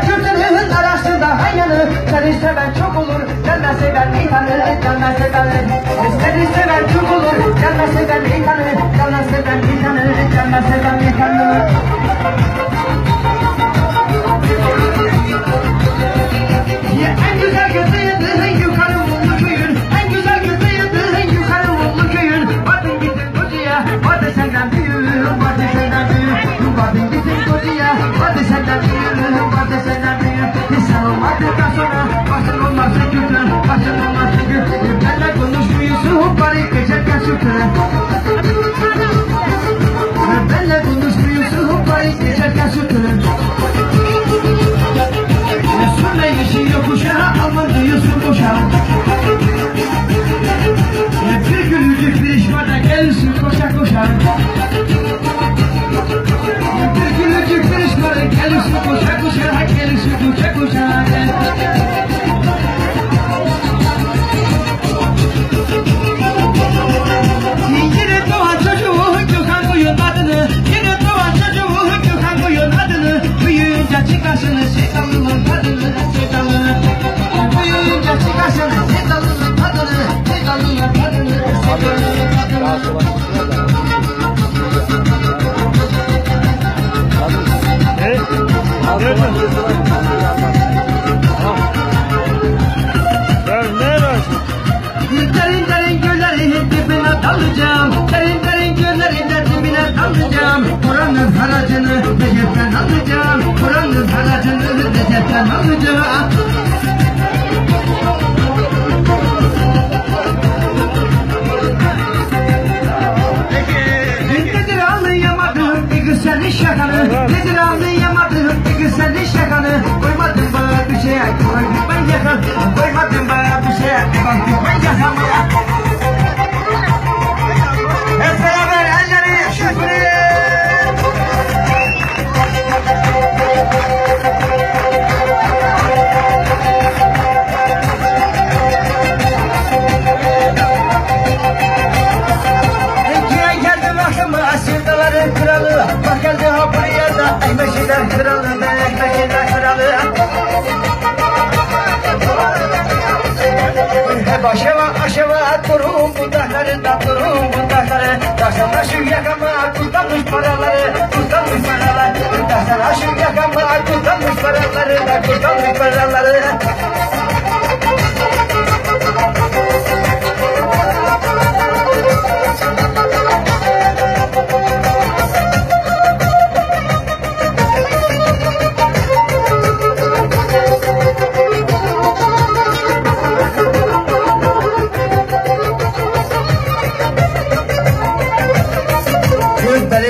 Kürtünün arasında hayyanı Seni seven çok olur. Gelme seven bir tanı Gelme seven Seni seven çok olur. Gelme seven bir tanı Gelme seven Aşkın olmasın kötü, aşkın olmasın kötü Benle konuşmuyorsun, bari gece kaçırtı Derin derin göllerin dibine dalacağım Derin derin göllerin dibine dalacağım Buranın haracını Recep'ten alacağım Buranın haracını Recep'ten alacağım Ako'y matimbang na bisya Ibang tibay Müzik programları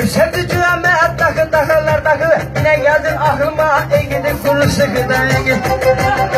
sen दर्शक जाएंगे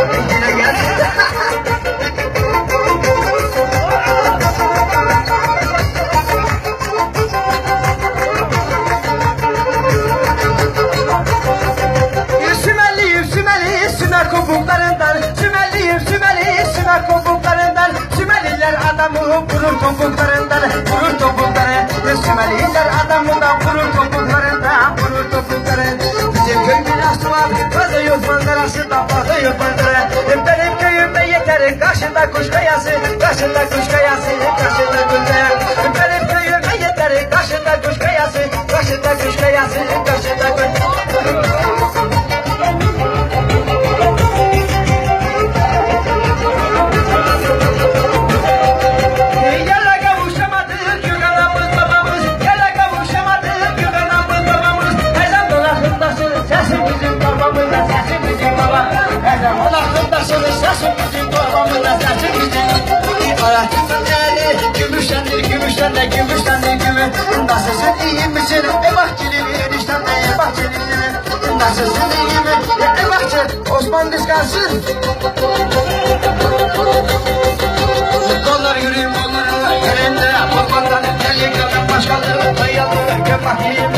gurur topluluklarında gurur toplulukları Düşmeliyiz her adamında gurur topluluklarında gurur toplulukları Bizim köyün aslı var fazla yok manzarası da fazla yok manzara Hep de Nasılsın? İyi misin? E bahçeli eniştem e bahçeli Nasılsın? İyi mi? E bahçe Osman diskası Kollar yürüyüm onların yerinde Korkmadan gel yakalım başkaları dayalı Gel bakayım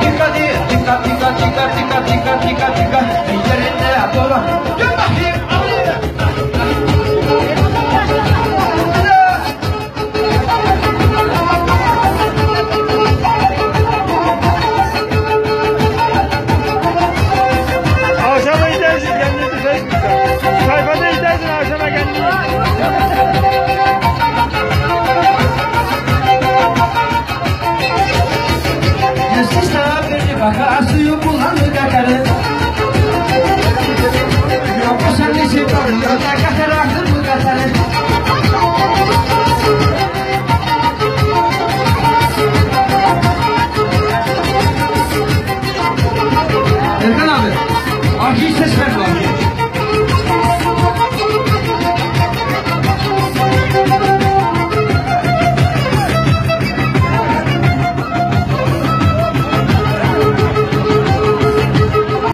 Dikkat dikkat dikkat dikkat dikkat dikkat dikkat. Kaka suyu bulanı kakarı Yok bu sen neşe kalıyor Kaka tarafı bu katarı